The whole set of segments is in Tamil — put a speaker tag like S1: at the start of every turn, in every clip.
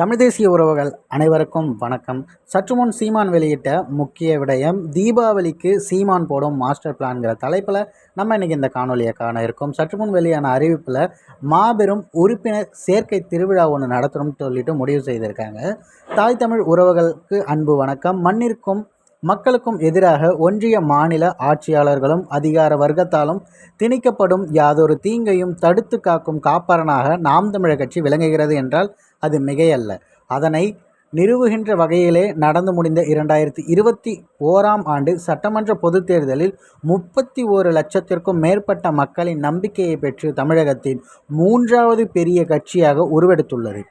S1: தமிழ் தேசிய உறவுகள் அனைவருக்கும் வணக்கம். சற்றுமுன் சீமான் வெளியிட்ட முக்கிய விடயம் தீபாவளிக்கு சீமான் போடும் மாஸ்டர் பிளான்கிற தலைப்பில் நம்ம இன்றைக்கி இந்த காணொலியை காண இருக்கோம். சற்றுமுன் வெளியான அறிவிப்பில் மாபெரும் உறுப்பினர் சேர்க்கை திருவிழா ஒன்று நடத்தணும்னு சொல்லிட்டு முடிவு செய்திருக்காங்க. தாய் தமிழ் உறவுகளுக்கு அன்பு வணக்கம். மண்ணிற்கும் மக்களுக்கும் எதிராக ஒன்றிய மாநில ஆட்சியாளர்களும் அதிகார வர்க்கத்தாலும் திணிக்கப்படும் யாதொரு தீங்கையும் தடுத்து காக்கும் காப்பரனாக நாம் தமிழர் கட்சி விளங்குகிறது என்றால் அது மிகையல்ல. அதனை நிறுவுகின்ற வகையிலே நடந்து முடிந்த இரண்டாயிரத்தி இருபத்தி ஓராம் ஆண்டு சட்டமன்ற பொதுத் தேர்தலில் முப்பத்தி ஓரு லட்சத்திற்கும் மேற்பட்ட மக்களின் நம்பிக்கையை பெற்று தமிழகத்தின் மூன்றாவது பெரிய கட்சியாக உருவெடுத்துள்ளது.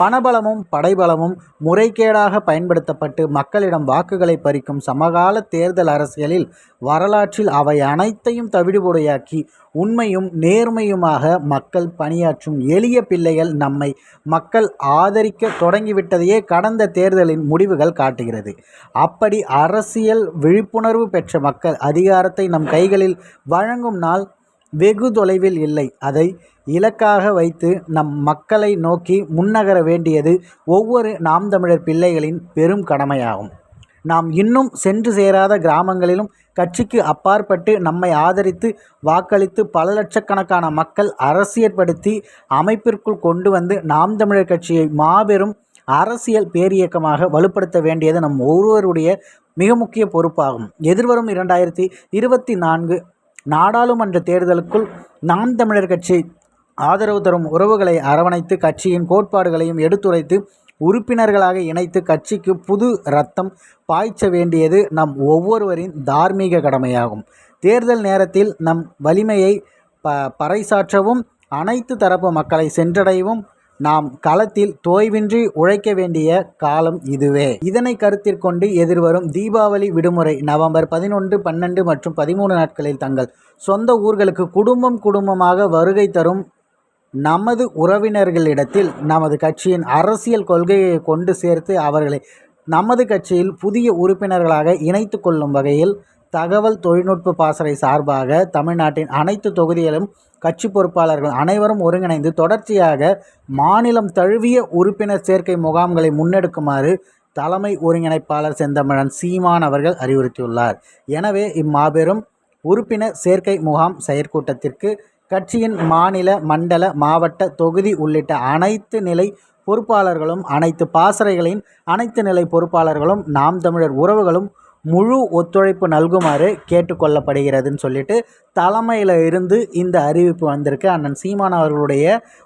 S1: பணபலமும் படைபலமும் முறைகேடாக பயன்படுத்தப்பட்டு மக்களிடம் வாக்குகளை பறிக்கும் சமகால தேர்தல் அரசியலில் வரலாற்றில் அவை அனைத்தையும் தவிடுபொடையாக்கி உண்மையும் நேர்மையுமாக மக்கள் பணியாற்றும் எளிய பிள்ளைகள் நம்மை மக்கள் ஆதரிக்க தொடங்கிவிட்டதையே கடந்த தேர்தலின் முடிவுகள் காட்டுகிறது. அப்படி அரசியல் விழிப்புணர்வு பெற்ற மக்கள் அதிகாரத்தை நம் கைகளில் வழங்கும் நாள் வெகு தொலைவில் இல்லை. அதை இலக்காக வைத்து நம் மக்களை நோக்கி முன்னகர வேண்டியது ஒவ்வொரு நாம் தமிழர் பிள்ளைகளின் பெரும் கடமையாகும். நாம் இன்னும் சென்று சேராத கிராமங்களிலும் கட்சிக்கு அப்பாற்பட்டு நம்மை ஆதரித்து வாக்களித்து பல லட்சக்கணக்கான மக்கள் அரசியற்படுத்தி அமைப்பிற்குள் கொண்டு வந்து நாம் தமிழர் கட்சியை மாபெரும் அரசியல் பேரியக்கமாக வலுப்படுத்த வேண்டியது நம் ஒருவருடைய மிக முக்கிய பொறுப்பாகும். எதிர்வரும் இரண்டாயிரத்தி இருபத்தி நான்கு நாடாளுமன்ற தேர்தலுக்குள் நாம் தமிழர் கட்சி ஆதரவு தரும் உறவுகளை அரவணைத்து கட்சியின் கோட்பாடுகளையும் எடுத்துரைத்து உறுப்பினர்களாக இணைத்து கட்சிக்கு புது ரத்தம் பாய்ச்ச வேண்டியது நம் ஒவ்வொருவரின் தார்மீக கடமையாகும். தேர்தல் நேரத்தில் நம் வலிமையை ப பறைசாற்றவும் அனைத்து தரப்பு மக்களை சென்றடையவும் நாம் களத்தில் தோய்வின்றி உழைக்க வேண்டிய காலம் இதுவே. இதனை கருத்திற்கொண்டு எதிர்வரும் தீபாவளி விடுமுறை நவம்பர் பதினொன்று பன்னெண்டு மற்றும் பதிமூணு நாட்களில் தங்கள் சொந்த ஊர்களுக்கு குடும்பம் குடும்பமாக வருகை தரும் நமது உறவினர்களிடத்தில் நமது கட்சியின் அரசியல் கொள்கையை கொண்டு சேர்த்து அவர்களை நமது கட்சியில் புதிய உறுப்பினர்களாக இணைத்து கொள்ளும் வகையில் தகவல் தொழில்நுட்ப பாசறை சார்பாக தமிழ்நாட்டின் அனைத்து தொகுதிகளும் கட்சி பொறுப்பாளர்கள் அனைவரும் ஒருங்கிணைந்து தொடர்ச்சியாக மாநிலம் தழுவிய உறுப்பினர் சேர்க்கை முகாம்களை முன்னெடுக்குமாறு தலைமை ஒருங்கிணைப்பாளர் செந்தமிழன் சீமான் அவர்கள் அறிவுறுத்தியுள்ளார். எனவே இம்மாபெரும் உறுப்பினர் சேர்க்கை முகாம் செயற்கூட்டத்திற்கு கட்சியின் மாநில மண்டல மாவட்ட தொகுதி உள்ளிட்ட அனைத்து நிலை பொறுப்பாளர்களும் அனைத்து பாசறைகளின் அனைத்து நிலை பொறுப்பாளர்களும் நாம் தமிழர் உறவுகளும் முழு ஒத்துழைப்பு நல்குமாறு கேட்டுக்கொள்ளப்படுகிறதுன்னு சொல்லிட்டு தலைமையில் இருந்து இந்த அறிவிப்பு வந்திருக்கு. அண்ணன் சீமான் அவர்களுடைய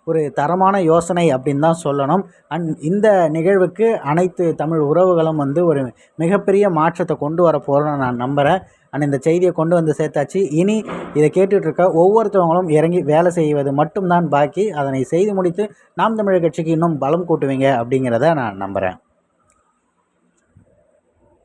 S1: ஒரு தரமான யோசனை அப்படின்னு தான் சொல்லணும். அண்ட் இந்த நிகழ்வுக்கு அனைத்து தமிழ் உறவுகளும் வந்து ஒரு மிகப்பெரிய மாற்றத்தை கொண்டு வர போகிறோன்னு நான் நம்புகிறேன் அண்ட் இந்த செய்தியை கொண்டு வந்து சேர்த்தாச்சு. இனி இதை கேட்டுட்ருக்க ஒவ்வொருத்தவங்களும் இறங்கி வேலை செய்வது மட்டும்தான் பாக்கி. அதனை செய்து முடித்து நாம் தமிழர் கட்சிக்கு இன்னும் பலம் கூட்டுவீங்க அப்படிங்கிறத நான் நம்புகிறேன்